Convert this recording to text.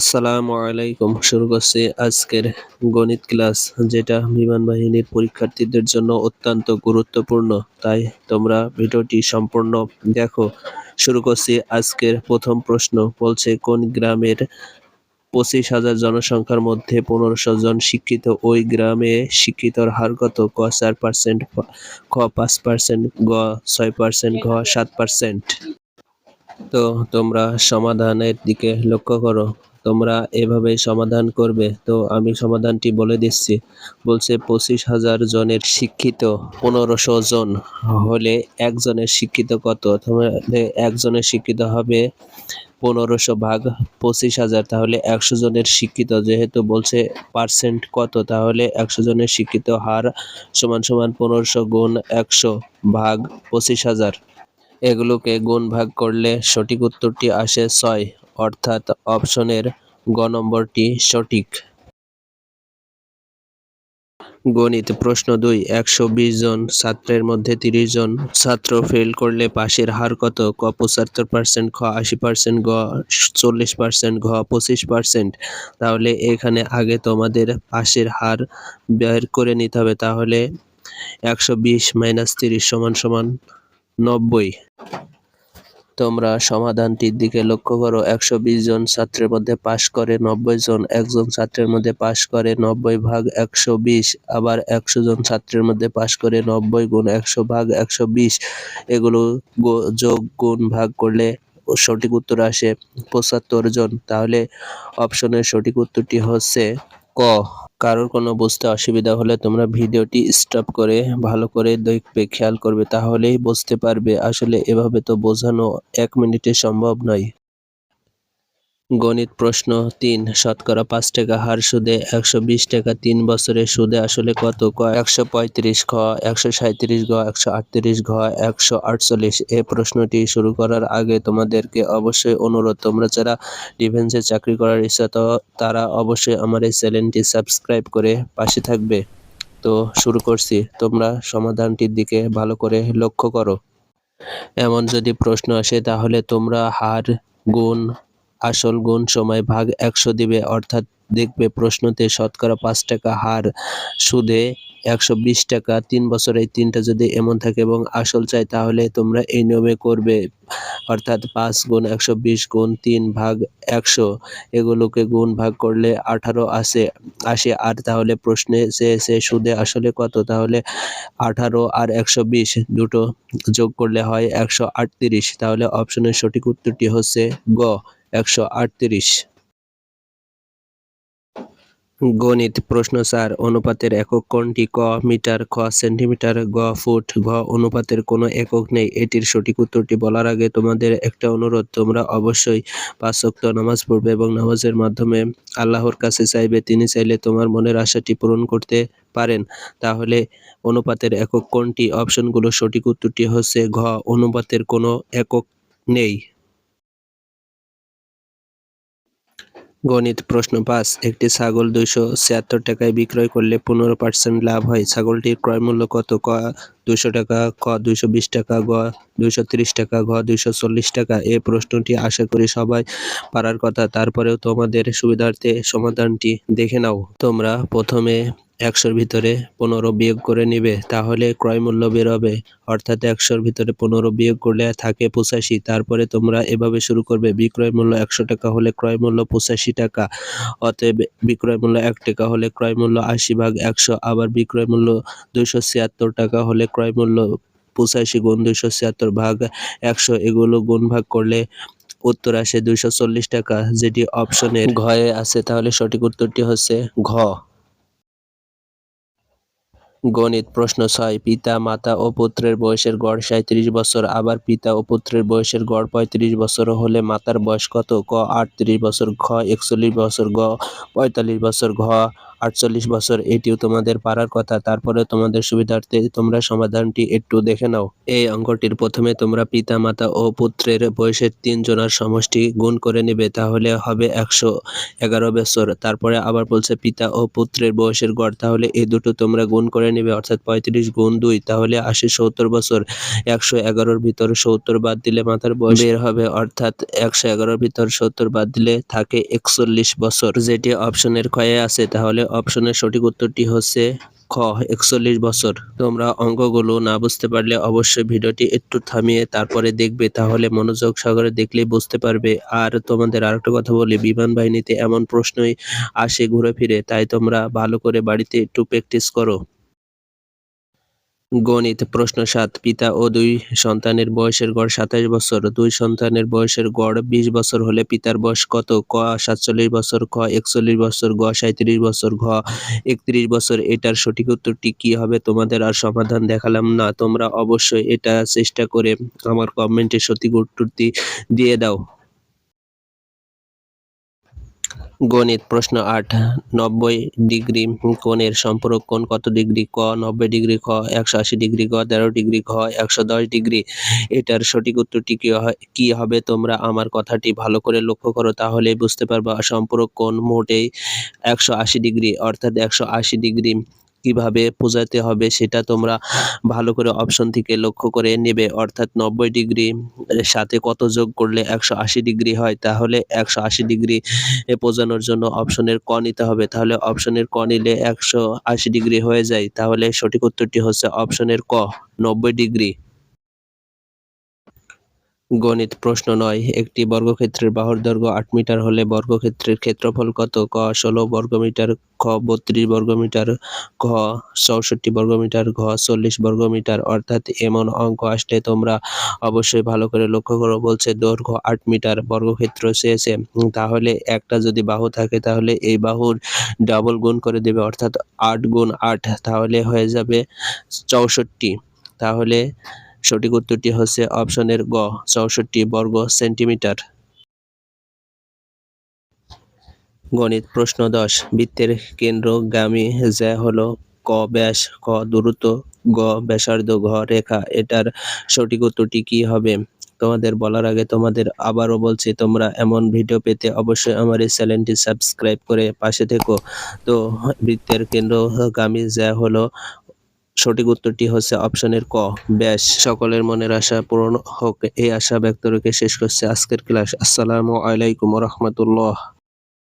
আসসালামু আলাইকুম। শুরু করছি আজকের গণিত ক্লাস, যেটা বিমান বাহিনীর পরীক্ষার্থীদের জন্য অত্যন্ত গুরুত্বপূর্ণ। তাই তোমরা ভিডিওটি সম্পূর্ণ দেখো। শুরু করছি আজকের প্রথম প্রশ্ন। বলছে, কোন গ্রামের পঁচিশ হাজার জনসংখ্যার মধ্যে পনেরোশো জন শিক্ষিত? ওই গ্রামে শিক্ষিতর হার কত? ক চার পার্সেন্ট, খ পাঁচ পার্সেন্ট, গ ছয় পার্সেন্ট, ঘ সাত পার্সেন্ট। তো তোমরা সমাধানের দিকে লক্ষ্য করো। তোমরা এভাবে সমাধান করবে। তো আমি সমাধানটি বলে দিচ্ছি। বলছে, পঁচিশ হাজার জনের শিক্ষিত পনেরোশো জন হলে একজনের শিক্ষিত কত? তাহলে একজনের শিক্ষিত হবে পনেরোশো ভাগ পঁচিশ হাজার। তাহলে একশো জনের শিক্ষিত। যেহেতু বলছে পার্সেন্ট কত, তাহলে একশো জনের শিক্ষিত হার সমান সমান পনেরোশো গুণ একশো ভাগ পঁচিশ হাজার। এগুলোকে গুণ ভাগ করলে সঠিক উত্তরটি আসে ছয়। অর্থাৎ অপশনের গ নম্বরটি সঠিক। গণিত প্রশ্ন দুই, একশো জন ছাত্রের মধ্যে তিরিশ জন ছাত্র ফেল করলে পাশের হার কত? ক পঁচাত্তর পার্সেন্ট খ আশি পার্সেন্ট গ চল্লিশ পার্সেন্ট ঘ পঁচিশ পার্সেন্ট তাহলে এখানে আগে তোমাদের পাশের হার বের করে নিতে হবে। তাহলে একশো বিশ মাইনাস তিরিশ সমান সমান নব্বই। তোমরা সমাধানটির দিকে লক্ষ্য করো। একশো বিশ জন ছাত্রের মধ্যে পাশ করে নব্বই জন, একজন ছাত্রের মধ্যে পাশ করে নব্বই ভাগ একশো বিশ, আবার একশো জন ছাত্রের মধ্যে পাশ করে নব্বই গুণ একশো ভাগ একশো বিশ। এগুলো যোগ, গুণ, ভাগ করলে সঠিক উত্তর আসে পঁচাত্তর জন। তাহলে অপশনের সঠিক উত্তরটি হচ্ছে ক, কারোর কোনো বুঝতে অসুবিধা হলে তোমরা ভিডিওটি স্টপ করে ভালো করে দেখবে, খেয়াল করবে, তাহলেই বুঝতে পারবে। আসলে এভাবে তো বোঝানো এক মিনিটে সম্ভব নয়। গণিত প্রশ্ন তিন, শতকরা পাঁচ টাকা হার সুদে একশো বিশ টাকা তিন বছরের সুদে আসলে কত ক? একশো পঁয়ত্রিশ খ, একশো সাঁত্রিশ গ, একশো আটত্রিশ ঘ, একশো আটচল্লিশ। এ প্রশ্নটি শুরু করার আগে তোমাদেরকে অবশ্যই অনুরোধ, তোমরা যারা ডিফেন্সে চাকরি করার ইচ্ছা, তো তারা অবশ্যই আমার এই চ্যানেলটি সাবস্ক্রাইব করে পাশে থাকবে। তো শুরু করছি, তোমরা সমাধানটির দিকে ভালো করে লক্ষ্য করো। এমন যদি প্রশ্ন আসে, তাহলে তোমরা হার, গুণ আসল গুণ সময় ভাগ একশো দিবে, অর্থাৎ দেখবে প্রশ্নতে শতকরা পাঁচ টাকা হার সুদে একশো বিশ টাকা। তিন বছর এই তিনটা যদি এমন থাকে এবং আসল চাই তাহলে তোমরা এই নিয়মে করবে। অর্থাৎ পাঁচ গুণ একশো বিশ গুণ তিন ভাগ একশো, এগুলোকে গুণ ভাগ করলে আঠারো আসে আসে। আর তাহলে প্রশ্নে সে সে সুদে আসলে কত? তাহলে আঠারো আর একশো বিশ দুটো যোগ করলে হয় একশো আটত্রিশ। তাহলে অপশনের সঠিক উত্তরটি হচ্ছে গ। একশো আটত্রিশ। গণিত প্রশ্ন চার অনুপাতের একক কোনটি ক মিটার, খ সেন্টিমিটার, গ ফুট, ঘ অনুপাতের কোনো একক নেই। এটির সঠিক উত্তরটি বলার আগে তোমাদের একটা অনুরোধ, তোমরা অবশ্যই পাঁচ নামাজ পড়বে এবং নামাজের মাধ্যমে আল্লাহর কাছে চাইবে, তিনি চাইলে তোমার মনের আশাটি পূরণ করতে পারেন। তাহলে অনুপাতের একক কোনটি অপশনগুলো সঠিক উত্তরটি হচ্ছে ঘ, অনুপাতের কোনো একক নেই। গণিত প্রশ্ন পাঁচ। একটি ছাগল দুইশো ছিয়াত্তর টাকায় বিক্রয় করলে পনেরো পার্সেন্ট লাভ হয়। ছাগলটির ক্রয় মূল্য কত? ক দুইশো টাকা, ক, দুইশো বিশ টাকা, গ, দুইশো তিরিশ টাকা, ঘ, দুইশো চল্লিশ টাকা এই প্রশ্নটি আশা করি সবাই পারার কথা। তারপরেও তোমাদের সুবিধার্থে সমাধানটি দেখে নাও। তোমরা প্রথমে একশোর ভিতরে পনেরো বিয়োগ করে নিবে, তাহলে ক্রয় মূল্য বেরোবে। অর্থাৎ একশোর ভিতরে পনেরো বিয়োগ করলে থাকে পঁচাশি। তারপরে তোমরা এভাবে শুরু করবে, বিক্রয় মূল্য একশো টাকা হলে ক্রয় মূল্য পঁচাশি টাকা, অতএব বিক্রয় মূল্য এক টাকা হলে ক্রয় মূল্য আশি ভাগ একশো, আবার বিক্রয় মূল্য দুইশো ছিয়াত্তর টাকা হলে ক্রয় মূল্য পঁচাশি গুণ দুইশো ছিয়াত্তর ভাগ একশো এগুলো গুণ ভাগ করলে উত্তর আসে দুইশো চল্লিশ টাকা, যেটি অপশনের ঘয়ে আছে, তাহলে সঠিক উত্তরটি হচ্ছে ঘ। গণিত প্রশ্ন ছয়, পিতা, মাতা ও পুত্রের বয়সের গড় সাঁত্রিশ বছর, আবার পিতা ও পুত্রের বয়সের গড় পঁয়ত্রিশ বছর হলে মাতার বয়স কত? ক, আটত্রিশ বছর, ঘ, একচল্লিশ বছর, গ, পঁয়তাল্লিশ বছর, ঘ আটচল্লিশ বছর, এটিও তোমাদের পারার কথা। তারপরে তোমাদের সুবিধার্থে তোমরা সমাধানটি একটু দেখে নাও। এই অঙ্কটির প্রথমে তোমরা পিতা মাতা ও পুত্রের বয়সের তিনজনের সমষ্টি গুণ করে নেবে, তাহলে হবে একশো এগারো বছর। তারপরে আবার বলছে পিতা ও পুত্রের বয়সের গড়, তাহলে এই দুটো তোমরা গুণ করে নেবে, অর্থাৎ পঁয়ত্রিশ গুণ দুই, তাহলে আসে সত্তর বছর। একশো এগারোর ভিতর সত্তর বাদ দিলে মাথার বয়স বের হবে, অর্থাৎ একশো এগারোর ভিতর সত্তর বাদ দিলে থাকে একচল্লিশ বছর। যেটি অপশনের ক্ষয়ে আছে, তাহলে অপশনের সঠিক উত্তরটি হচ্ছে খ, একচল্লিশ বছর। তোমরা অঙ্কগুলো না বুঝতে পারলে অবশ্যই ভিডিওটি একটু থামিয়ে তারপরে দেখবে, তাহলে মনোযোগ সাগরে দেখলে বুঝতে পারবে। আর তোমাদের আরেকটা কথা বলি, বিমান বাহিনীতে এমন প্রশ্নই আসে ঘুরে ফিরে, তাই তোমরা ভালো করে বাড়িতে একটু প্র্যাকটিস করো। গণিত, প্রশ্ন সাত, পিতা ও দুই সন্তানের বয়সের গড় সাতাশ বছর, দুই সন্তানের বয়সের গড় বিশ বছর হলে পিতার বয়স কত? ক, সাতচল্লিশ বছর, খ, একচল্লিশ বছর, গ সাঁত্রিশ বছর, ঘ, একত্রিশ বছর, এটার সঠিক উত্তরটি কি হবে তোমাদের আর সমাধান দেখালাম না, তোমরা অবশ্যই এটা চেষ্টা করে আমার কমেন্টে সঠিক উত্তরটি দিয়ে দাও। গণিত প্রশ্ন আট, নব্বই ডিগ্রি কোণের সম্পর্ক কোণ কত ডিগ্রি? ক, নব্বই ডিগ্রি, খ, একশো আশি ডিগ্রি ক তেরো ডিগ্রি, ঘ, একশো দশ ডিগ্রি। এটার সঠিক উত্তরটি কী হয় কি হবে? তোমরা আমার কথাটি ভালো করে লক্ষ্য করো, তাহলে বুঝতে পারবা। সম্পর্ক কোণ মোটেই একশো আশি ডিগ্রি, অর্থাৎ একশো আশি ডিগ্রি। কীভাবে বোঝাতে হবে সেটা তোমরা ভালো করে অপশন থেকে লক্ষ্য করে নেবে। অর্থাৎ নব্বই ডিগ্রি সাথে কত যোগ করলে একশো আশি ডিগ্রি হয়? তাহলে একশো আশি ডিগ্রি বোঝানোর জন্য অপশনের ক নিতে হবে। তাহলে অপশনের ক নিলে একশো আশি ডিগ্রি হয়ে যায়। তাহলে সঠিক উত্তরটি হচ্ছে অপশনের ক, নব্বই ডিগ্রি গণিত প্রশ্ন নয়। একটি বর্গক্ষেত্রের বাহুর দৈর্ঘ্য আট মিটার হলে বর্গক্ষেত্রের ক্ষেত্রফল কত? ক, ষোলো বর্গমিটার, খ, বত্রিশ বর্গমিটার, ঘ, চৌষট্টি বর্গমিটার, ঘ, চল্লিশ বর্গমিটার। অর্থাৎ এমন অঙ্ক আসলে তোমরা অবশ্যই ভালো করে লক্ষ্য করো, বলছে দৈর্ঘ্য আট মিটার বর্গক্ষেত্র চেয়েছে। তাহলে একটা যদি বাহু থাকে, তাহলে এই বাহুর ডাবল গুণ করে দেবে, অর্থাৎ আট গুণ আট, তাহলে হয়ে যাবে চৌষট্টি। তাহলে সঠিক উত্তরটি হচ্ছে অপশনের গ, চৌষট্টি বর্গ সেন্টিমিটার গণিত প্রশ্ন দশ, বৃত্তের কেন্দ্রগামী যা হলো ক ব্যাস, ক দূরত্ব, গ ব্যাসার্ধ, ঘ রেখা, এটার সঠিক উত্তরটি কি হবে? তোমাদের বলার আগে তোমাদের আবারও বলছি, তোমরা এমন ভিডিও পেতে অবশ্যই আমার এই চ্যানেলটি সাবস্ক্রাইব করে পাশে থেকো। তো বৃত্তের কেন্দ্রগামী যা হলো সঠিক উত্তরটি হচ্ছে অপশনের ক। ব্যাস সকলের মনের আশা পূরণ হোক। এই আশা ব্যক্ত রেখে শেষ করছে আজকের ক্লাস। আসসালামু আলাইকুম রহমতুল্লাহ।